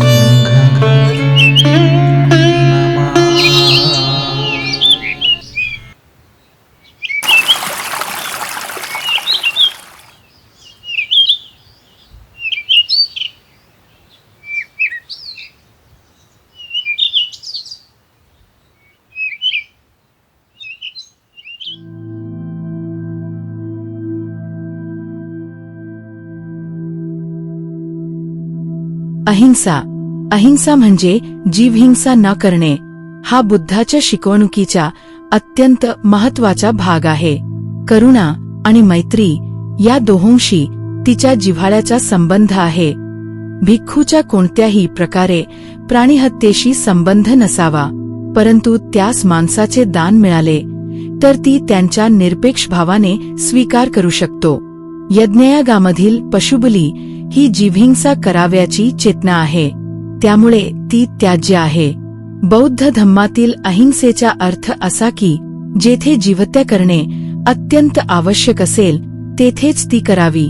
Ага. अहिंसा. अहिंसा म्हणजे जीवहिंसा न करणे. हा बुद्धाच्या शिकवणुकीचा अत्यंत महत्त्वाचा भाग आहे. करुणा आणि मैत्री या दोहोंशी तिच्या जिव्हाळ्याचा संबंध आहे. भिक्खूच्या कोणत्याही प्रकारे प्राणीहत्येशी संबंध नसावा परंतु त्यास माणसाचे दान मिळाले तर ती त्यांच्या निरपेक्ष भावाने स्वीकार करू शकतो. यज्ञयागामधील पशुबली ही जिव्हिंसा कराव्याची चेतना आहे. त्यामुळे ती त्याज्य आहे. बौद्ध धम्मातील अहिंसेचा अर्थ असा की जेथे जिवत्या करणे अत्यंत आवश्यक असेल तेथेच ती करावी.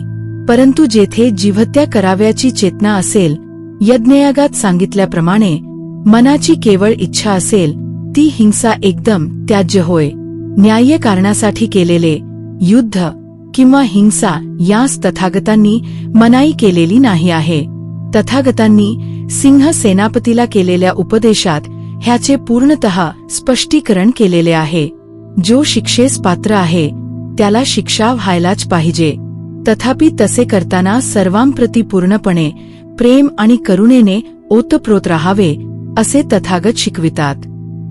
परंतु जेथे जिवत्या कराव्याची चेतना असेल यज्ञयागात सांगितल्याप्रमाणे मनाची केवळ इच्छा असेल ती हिंसा एकदम त्याज्य होय. न्याय्य कारणासाठी केलेले युद्ध किंवा हिंसा यास तथागतांनी मनाई केलेली नाही आहे. तथागतांनी सिंह सेनापतीला केलेल्या उपदेशात ह्याचे पूर्णतः स्पष्टीकरण केलेले आहे. जो शिक्षेस पात्र आहे त्याला शिक्षा व्हायलाच पाहिजे. तथापि तसे करताना सर्वांप्रती पूर्णपणे प्रेम आणि करुणेने ओतप्रोत राहावे असे तथागत शिकवितात.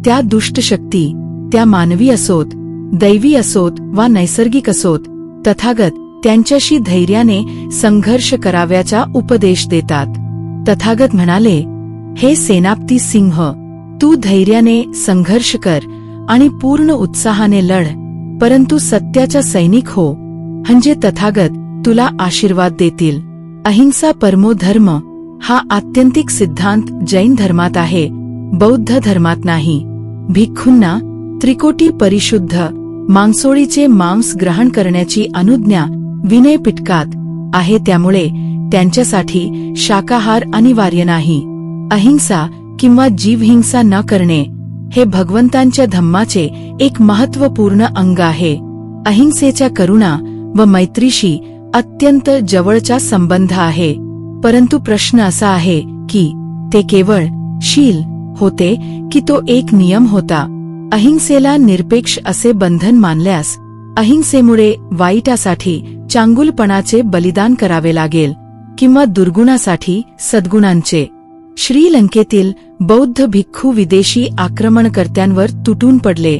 त्या दुष्टशक्ती त्या मानवी असोत दैवी असोत वा नैसर्गिक असोत तथागत त्यांच्याशी धैर्याने संघर्ष कराव्याचा उपदेश देतात. तथागत म्हणाले हे सेनापती सिंह तू धैर्याने संघर्ष कर आणि पूर्ण उत्साहाने लढ परंतु सत्याचा सैनिक हो. म्हणजे तथागत तुला आशीर्वाद देतील. अहिंसा परमो धर्म हा आत्यंतिक सिद्धांत जैन धर्मात आहे बौद्ध धर्मात नाही. भिक्खूंना त्रिकोटी परिशुद्ध मांसोळीचे मांस ग्रहण करण्याची अनुज्ञा विनय पिटकात आहे त्यामुळे त्यांच्यासाठी शाकाहार अनिवार्य नाही. अहिंसा किंवा जीवहिंसा न करणे हे भगवंतांच्या धम्माचे एक महत्त्वपूर्ण अंग आहे. अहिंसेच्या करुणा व मैत्रीशी अत्यंत जवळचा संबंध आहे. परंतु प्रश्न असा आहे की ते केवळ शील होते की तो एक नियम होता? अहिंसेला निरपेक्ष असे बंधन मानल्यास अहिंसेमुळे वाईटासाठी चांगुलपणाचे बलिदान करावे लागेल किंवा दुर्गुणासाठी सद्गुणांचे. श्रीलंकेतील बौद्ध भिक्खू विदेशी आक्रमणकर्त्यांवर तुटून पडले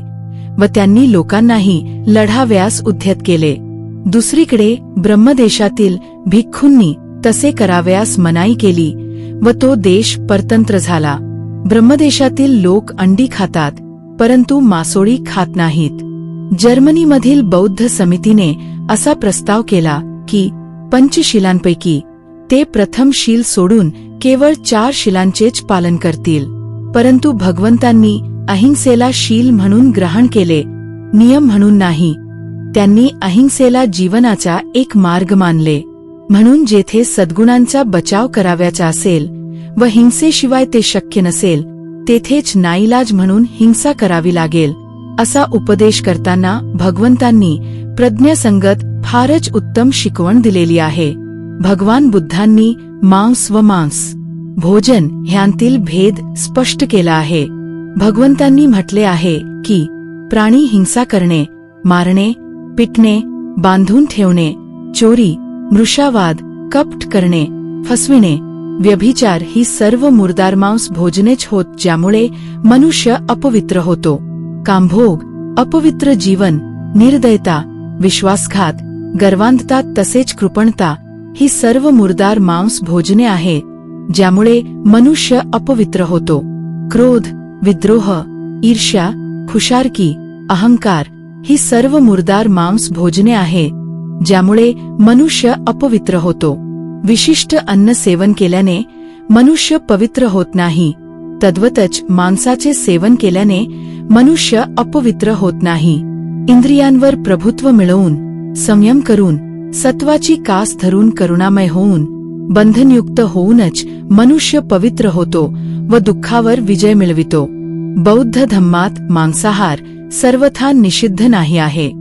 व त्यांनी लोकांनाही लढाव्यास उद्यत केले. दुसरीकडे ब्रह्मदेशातील भिक्खूंनी तसे कराव्यास मनाई केली व तो देश परतंत्र झाला. ब्रह्मदेशातील लोक अंडी खातात परंतु मासोळी खात नाहीत. जर्मनीमधील बौद्ध समितीने असा प्रस्ताव केला की पंचशिलांपैकी ते प्रथम शील सोडून केवळ चार शिलांचेच पालन करतील. परंतु भगवंतांनी अहिंसेला शील म्हणून ग्रहण केले नियम म्हणून नाही. त्यांनी अहिंसेला जीवनाचा एक मार्ग मानले. म्हणून जेथे सद्गुणांचा बचाव कराव्याचा असेल व हिंसेशिवाय ते शक्य नसेल तेथेच नाईलाज म्हणून हिंसा करावी लागेल. असा उपदेश करताना भगवंतांनी प्रज्ञसंगत फारच उत्तम शिकवण दिलेली आहे. भगवान बुद्धांनी मांस व मांस भोजन ह्यांतील भेद स्पष्ट केला आहे. भगवंतांनी म्हटले आहे की प्राणी हिंसा करणे मारणे पिटणे बांधून ठेवणे चोरी मृषावाद कपट करणे फसविणे व्यभिचार ही सर्व मुर्दार मांस भोजनेच होत ज्यामुळे मनुष्य अपवित्र होतो. कामभोग अपवित्र जीवन निर्दयता विश्वासघात गर्वांधता तसेच कृपणता ही सर्व मुर्दार मांस भोजने आहेत ज्यामुळे मनुष्य अपवित्र होतो. क्रोध विद्रोह ईर्ष्या खुशारकी अहंकार ही सर्व मुर्दार मांस भोजने आहेत ज्यामुळे मनुष्य अपवित्र होतो. विशिष्ट अन्न सेवन केल्याने मनुष्य पवित्र होत नाही तद्वतच मांसाचे सेवन केल्याने मनुष्य अपवित्र होत नाही. इंद्रियांवर प्रभुत्व मिळवून संयम करून सत्वाची कास धरून करुणामय होऊन बंधनयुक्त होऊनच मनुष्य पवित्र होतो व दुःखावर विजय मिळवितो. बौद्ध धम्मात मांसाहार सर्वथा निषिद्ध नाही आहे.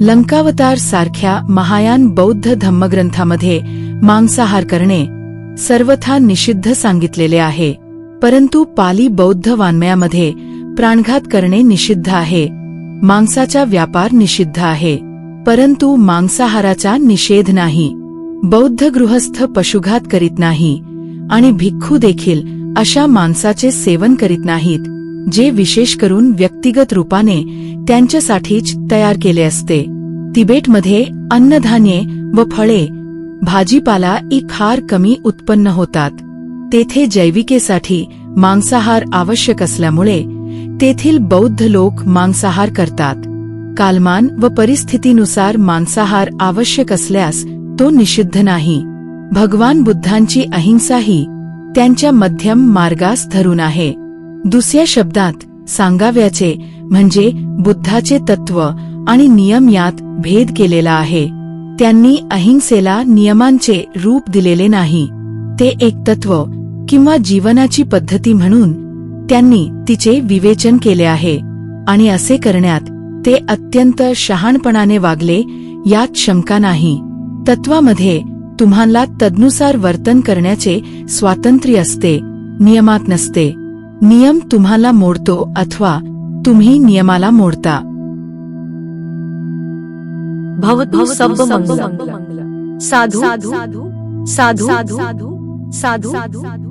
लंकावतार सारख्या महायान बौद्ध धम्मग्रंथामध्ये मांसाहार करणे सर्वथा निषिद्ध सांगितलेले आहे. परंतु पाली बौद्ध वाङ्मयामध्ये प्राणघात करणे निषिद्ध आहे. मांसाचा व्यापार निषिद्ध आहे. परंतु मांसाहाराचा निषेध नाही. बौद्ध गृहस्थ पशुघात करीत नाही. आणि भिक्खू देखील अशा मांसाचे सेवन करीत नाहीत जे विशेष करून व्यक्तिगत रूपाने त्यांच्यासाठीच तयार केले असते. तिबेटमध्ये अन्नधान्ये व फळे भाजीपाला ई फार कमी उत्पन्न होतात. तेथे जैविकेसाठी मांसाहार आवश्यक असल्यामुळे तेथील बौद्ध लोक मांसाहार करतात. कालमान व परिस्थितीनुसार मांसाहार आवश्यक असल्यास तो निषिद्ध नाही. भगवान बुद्धांची अहिंसाही त्यांच्या मध्यम मार्गास धरून आहे. दुसऱ्या शब्दात सांगाव्याचे म्हणजे बुद्धाचे तत्व आणि नियम यात भेद केलेला आहे. त्यांनी अहिंसेला नियमांचे रूप दिलेले नाही. ते एक तत्व किंवा जीवनाची पद्धती म्हणून त्यांनी तिचे विवेचन केले आहे आणि असे करण्यात ते अत्यंत शहाणपणाने वागले यात शंका नाही तत्वामध्ये तुम्हाला तदनुसार वर्तन करण्याचे स्वातंत्र्य असते नियमात नसते नियम तुम्हाला मोडतो अथवा तुम्ही नियमाला मोडता भवतु सब मंगलम साधु साधु साधु साधु साधु